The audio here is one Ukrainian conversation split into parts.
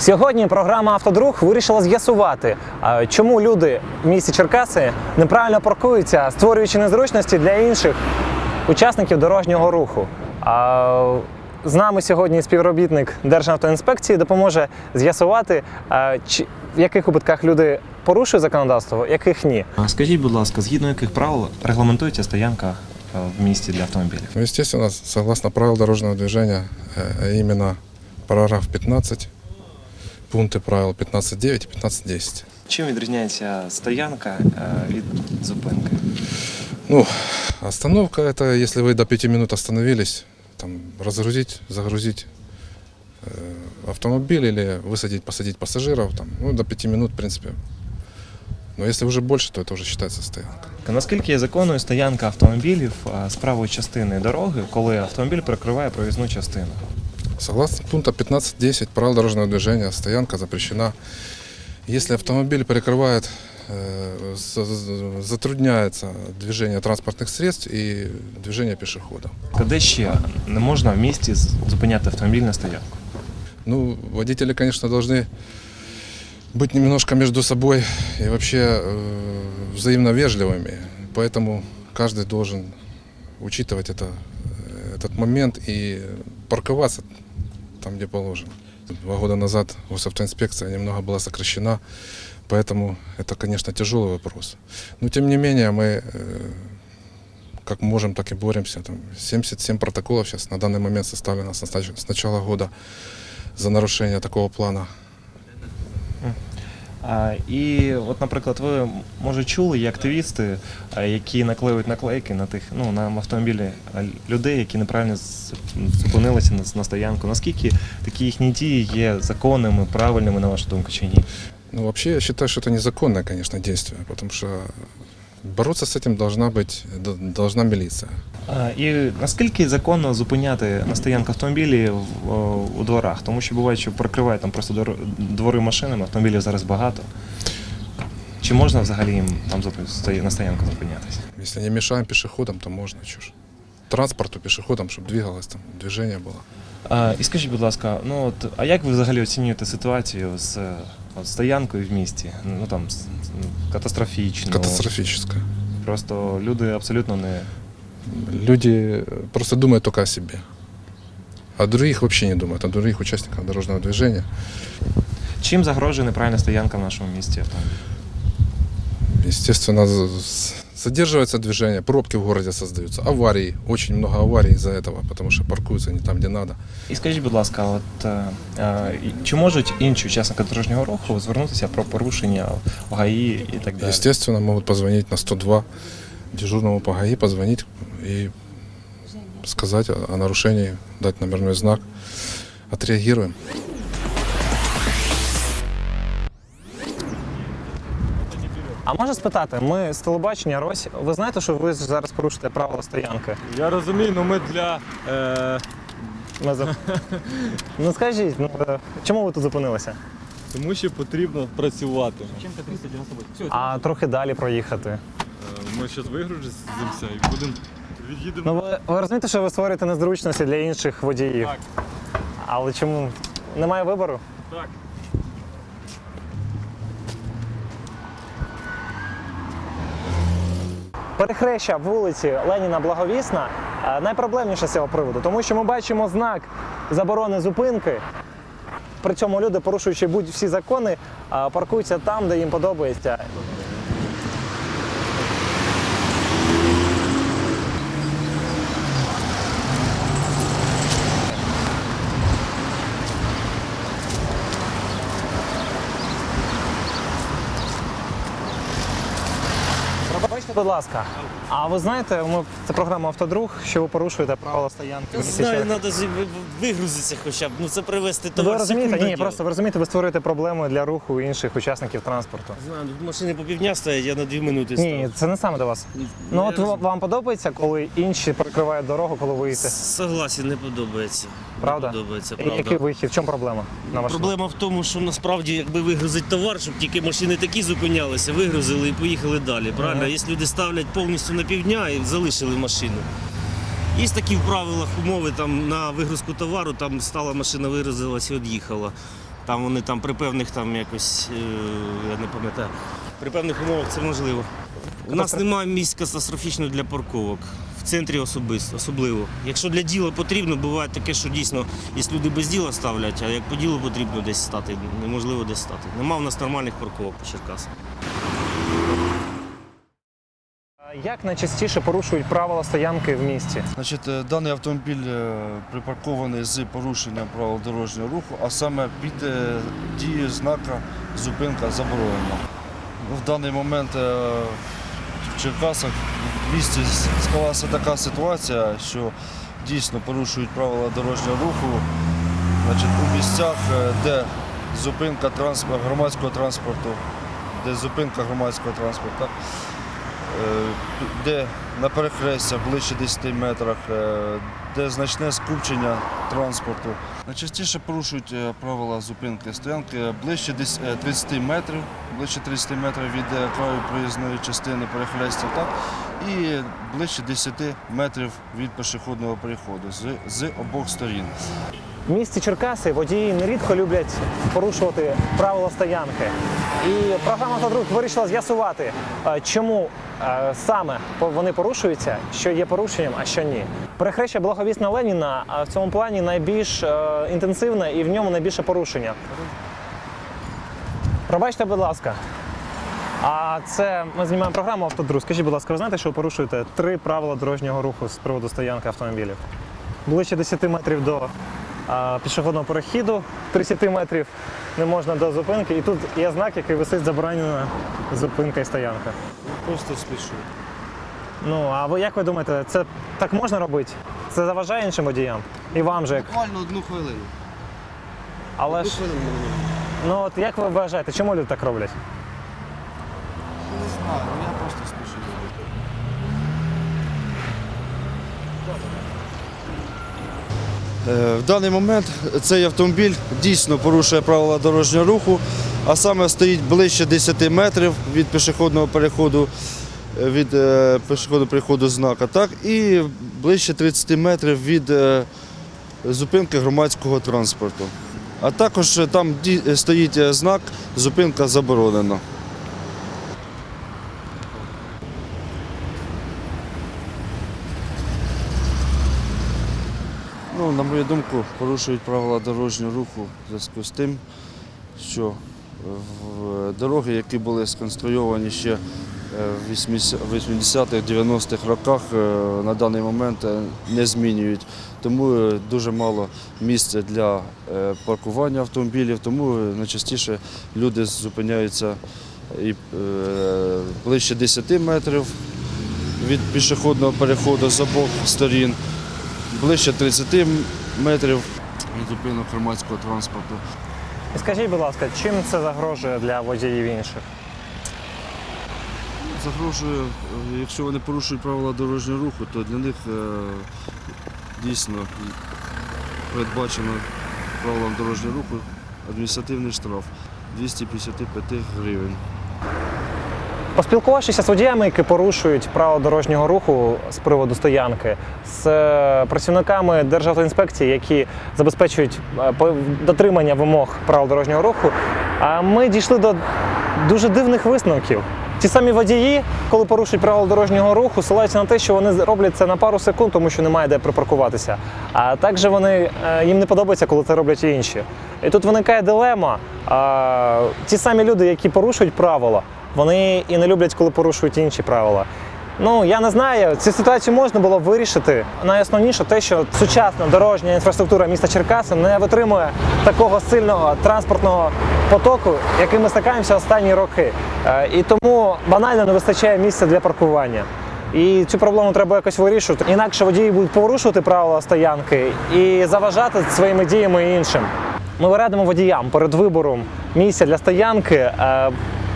Сьогодні програма Автодруг вирішила з'ясувати, чому люди в місті Черкаси неправильно паркуються, створюючи незручності для інших учасників дорожнього руху. А, З нами сьогодні співробітник Державтоінспекції допоможе з'ясувати, чи- в яких випадках люди порушують законодавство, в яких ні. Скажіть, будь ласка, згідно яких правил регламентується стоянка е, в місті для автомобілів? Ну, естественно, согласно правил э, а именно параграф 15, пункты правил 15.9 и 15.10. Чим відрізняється стоянка е, від зупинки? Ну, остановка это если вы до 5 минут остановились, там, разгрузить, загрузить э, автомобиль или высадить, посадить пассажиров, там, ну, до 5 минут, в принципе. Но если уже больше, то это уже считается стоянка. Наскільки є законною стоянка автомобілів е, з правої частини дороги, коли автомобіль перекриває проїзну частину? Согласно пункта 15.10 правил дорожного движения, стоянка запрещена. Если автомобиль перекрывает, э, за- за- затрудняется движение транспортных средств и движение пешеходов. Де ще не можна в місті з- зупиняти автомобіль на стоянку? Ну, водители, конечно, должны быть немножко между собой и вообще э, взаимно вежливыми. Поэтому каждый должен учитывать это, э, этот момент и парковаться там, где положено. Два года назад госавтоинспекция немного была сокращена, поэтому это, конечно, тяжелый вопрос. Но, тем не менее, мы э, как можем, так и боремся. Там 77 протоколов сейчас на данный момент составлено с нач- с начала года за нарушення такого плану. І от, наприклад, ви може чули, є активісти, які наклеюють наклейки на тих, ну на автомобілі людей, які неправильно зупинилися на, на стоянку. Наскільки такі їхні дії є законними, правильними, на вашу думку, чи ні? Ну, вообще, я считаю, что это незаконное, конечно, действие, потому что бороться с этим должна быть, д- должна милиция. А, і наскільки законно зупиняти на стоянку автомобілі в, о, у дворах? Тому що буває, що прикривають там просто дор- двори машинами, автомобілів зараз багато. Чи можна взагалі їм там зупи- стоя- на стоянку зупинятися? Если не мешаем пешеходам, то можно, чушь. Транспорту, пешеходам, чтобы двигалось там, движение было. А, і скажіть, будь ласка, ну от а як ви взагалі оцінюєте ситуацію з е, от, стоянкою в місті? Ну там катастрофічно. Катастрофическое. Просто люди абсолютно не. Люди просто думают только о себе. А других вообще не думают, о других участниках дорожного движения. Чим загрожує неправильна стоянка в нашому місті? Естественно, задерживается движение, пробки в городе создаются, аварии, очень много аварий из-за этого, потому что паркуются не там, где надо. І скажіть, будь ласка, от е, чи можуть інші учасники дорожнього руху звернутися про порушення в ГАІ і так далі? Естественно, могут позвонить на 102 дежурному по ГАИ, позвонить и сказать о, о нарушении, дать номерной знак. Отреагируем. А можна спитати, ми з телебачення Рось, ви знаєте, що ви зараз порушите правила стоянки? Я розумію, але ми для. Е, Ми за- Ну скажіть, ну, е, чому ви тут зупинилися? тому що потрібно працювати. А трохи далі проїхати. Е, Ми зараз вигрузимося і будемо від'їдемо. Ну ви, ви розумієте, що ви створюєте незручності для інших водіїв. Так. Але чому немає вибору? Так. Перехреща вулиці Леніна Благовісна е, найпроблемніше з цього приводу, тому що ми бачимо знак заборони зупинки. При цьому люди, порушуючи будь-всі закони, е, паркуються там, де їм подобається. Пробачте, будь ласка. А ви знаєте, ми це програма Автодруг, що ви порушуєте правила стоянки. Я знаю, треба вигрузитися хоча б. Ну це привезти Ви розумієте? Ні, просто ви розумієте, ви створюєте проблеми для руху інших учасників транспорту. Знаю, тут машини по півдня стоять, я на дві минути Ні, це не саме до вас. Ну от розумію. вам подобається, коли інші перекривають дорогу, коли ви їдете? Согласен, не подобається. Правда? Не подобається, І правда. Який вихід? В чому проблема? На вашу Проблема в тому, що насправді, якби вигрузити товар, щоб тільки машини такі зупинялися, вигрузили і поїхали далі. Правильно? Якщо люди ставлять повністю на півдня і залишили машину. Є такі в правилах умови там на вигрузку товару, там стала машина, вигрузилась і від'їхала. Там вони там при певних там якось, е, я не пам'ятаю, при певних умовах це можливо. У нас немає місць катастрофічно для парковок. В центрі особисто, особливо. Якщо для діла потрібно, буває таке, що дійсно є люди без діла ставлять, а як по ділу потрібно десь стати, неможливо десь стати. Нема в нас нормальних парковок по Черкасах. Як найчастіше порушують правила стоянки в місті? Значить, е, даний автомобіль е, припаркований з порушенням правил дорожнього руху, а саме під е, дією знака зупинка заборонена. В даний момент в Черкасах в місті склалася така ситуація, що дійсно порушують правила дорожнього руху значить, у місцях, де зупинка трансп- громадського транспорту, де зупинка громадського транспорту. Е, де на перехрестя ближче 10 метрах, е, де значне скупчення транспорту. Найчастіше порушують е, правила зупинки стоянки ближче е, 30 метрів, ближче 30 метрів від краю проїзної частини перехрестя, так, і ближче 10 метрів від пішохідного переходу з, з обох сторін. В місті Черкаси водії нерідко люблять порушувати правила стоянки. І програма «Автодруг» вирішила з'ясувати, чому саме вони порушуються, що є порушенням, а що ні. Перехреща Благовісна Леніна в цьому плані найбільш е, інтенсивне і в ньому найбільше порушення. Пробачте, будь ласка. А це ми знімаємо програму «Автодруг». Скажіть, будь ласка, ви знаєте, що ви порушуєте три правила дорожнього руху з приводу стоянки автомобілів? Ближче 10 метрів до пішохідного перехіду, 30 метрів не можна до зупинки. І тут є знак, який висить заборонена зупинка і стоянка. Просто спішу. Ну, а ви як ви думаєте, це так можна робити? Це заважає іншим водіям? І вам же як. Буквально одну хвилину. Але ж хвилину. ну от як ви вважаєте, чому люди так роблять? Не знаю, ну я просто спішу. Е, В даний момент цей автомобіль дійсно порушує правила дорожнього руху, а саме стоїть ближче 10 метрів від пішохідного переходу, е, від е, пішохідного переходу знака, так, і ближче 30 метрів від зупинки громадського транспорту. А також там стоїть знак зупинка заборонена. Ну, на мою думку, порушують правила дорожнього руху в зв'язку з тим, що е, дороги, які були сконструйовані ще е, в 80-х, 90-х роках, е, на даний момент е, не змінюють. Тому е, дуже мало місця для е, паркування автомобілів, тому е, найчастіше люди зупиняються і е, ближче 10 метрів від пішохідного переходу з обох сторін ближче 30 метрів зупинок громадського транспорту. І скажіть, будь ласка, чим це загрожує для водіїв інших? Загрожує, е, якщо вони порушують правила дорожнього руху, то для них е, дійсно передбачено правилам дорожнього руху адміністративний штраф 255 гривень. Поспілкувавшися з водіями, які порушують правила дорожнього руху з приводу стоянки, з е, працівниками Державтоінспекції, які забезпечують е, дотримання вимог правил дорожнього руху, ми дійшли до дуже дивних висновків. Ті самі водії, коли порушують правила дорожнього руху, ссилаються на те, що вони роблять це на пару секунд, тому що немає де припаркуватися. А також вони е, їм не подобається, коли це роблять інші. І тут виникає дилема. Ті самі люди, які порушують правила, вони і не люблять, коли порушують інші правила. Ну я не знаю, цю ситуацію можна було вирішити. Найосновніше те, що сучасна дорожня інфраструктура міста Черкаси не витримує такого сильного транспортного потоку, яким ми стикаємося останні роки. Е, І тому банально не вистачає місця для паркування. І цю проблему треба якось вирішувати. Інакше водії будуть порушувати правила стоянки і заважати своїми діями іншим. Ми радимо водіям перед вибором місця для стоянки.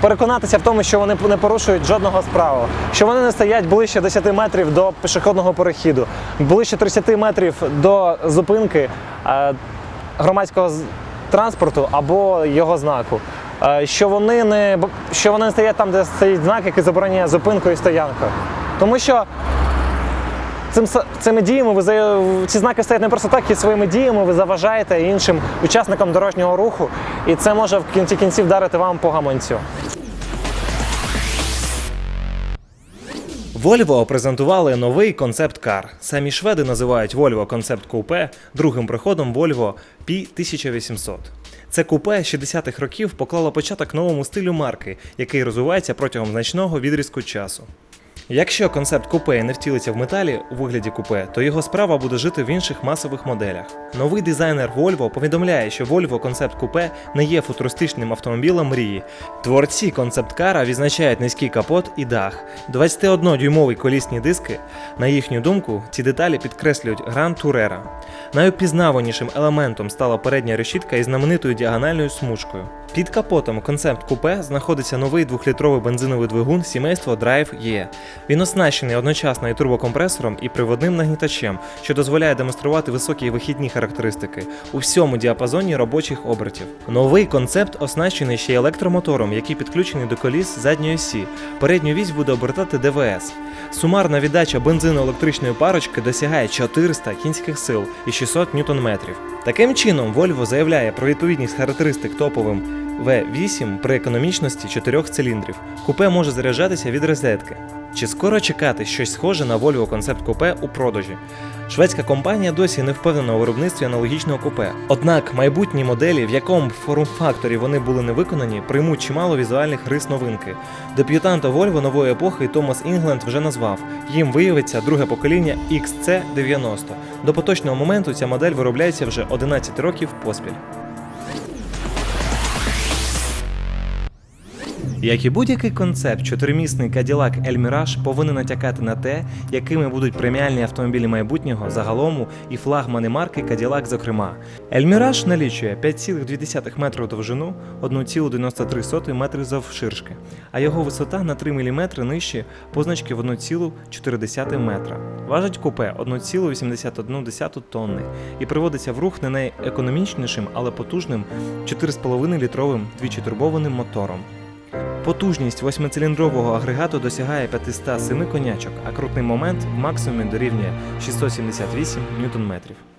Переконатися в тому, що вони не порушують жодного справу, що вони не стоять ближче 10 метрів до пішохідного перехіду, ближче 30 метрів до зупинки е, громадського транспорту або його знаку. Е, Що вони не що вони не стоять там, де стоїть знак, який забороняє зупинку і стоянку. Тому що цим, цими діями ви ці знаки стоять не просто так, і своїми діями ви заважаєте іншим учасникам дорожнього руху, і це може в кінці кінців вдарити вам по гаманцю. Volvo презентували новий концепт-кар. Самі шведи називають Volvo Concept Coupe другим приходом Volvo P1800. Це купе 60-х років поклало початок новому стилю марки, який розвивається протягом значного відрізку часу. Якщо концепт купе не втілиться в металі у вигляді купе, то його справа буде жити в інших масових моделях. Новий дизайнер Volvo повідомляє, що Volvo концепт купе не є футуристичним автомобілем мрії. Творці концепт-кара відзначають низький капот і дах, 21-дюймові колісні диски. На їхню думку, ці деталі підкреслюють Grand Турера. Найопізнаванішим елементом стала передня решітка із знаменитою діагональною смужкою. Під капотом концепт купе знаходиться новий двохлітровий бензиновий двигун сімейства Drive E. Він оснащений одночасно і турбокомпресором, і приводним нагнітачем, що дозволяє демонструвати високі вихідні характеристики у всьому діапазоні робочих обертів. Новий концепт оснащений ще й електромотором, який підключений до коліс задньої осі. Передню вісь буде обертати ДВС. Сумарна віддача бензино-електричної парочки досягає 400 кінських сил і 600 ньютон-метрів. Таким чином, Volvo заявляє про відповідність характеристик топовим V8 при економічності 4 циліндрів. Купе може заряджатися від розетки. Чи скоро чекати щось схоже на Volvo Concept Coupe у продажі? Шведська компанія досі не впевнена у виробництві аналогічного купе. Однак майбутні моделі, в якому форм-факторі вони були не виконані, приймуть чимало візуальних рис новинки. Дебютанта Volvo нової епохи Томас Інгленд вже назвав. Їм виявиться друге покоління XC90. До поточного моменту ця модель виробляється вже 11 років поспіль. Як і будь-який концепт, чотиримісний Cadillac Mirage повинен натякати на те, якими будуть преміальні автомобілі майбутнього загалом і флагмани марки Cadillac зокрема. Mirage налічує 5,2 метри у довжину, 1,93 метри завширшки, а його висота на 3 мм нижче позначки в 1,4 метра. Важить купе 1,81 тонни і приводиться в рух не найекономічнішим, але потужним 4,5 літровим двічі-турбованим мотором. Потужність восьмициліндрового агрегату досягає 507 конячок, а крутний момент в максимумі дорівнює 678 ньютон-метрів.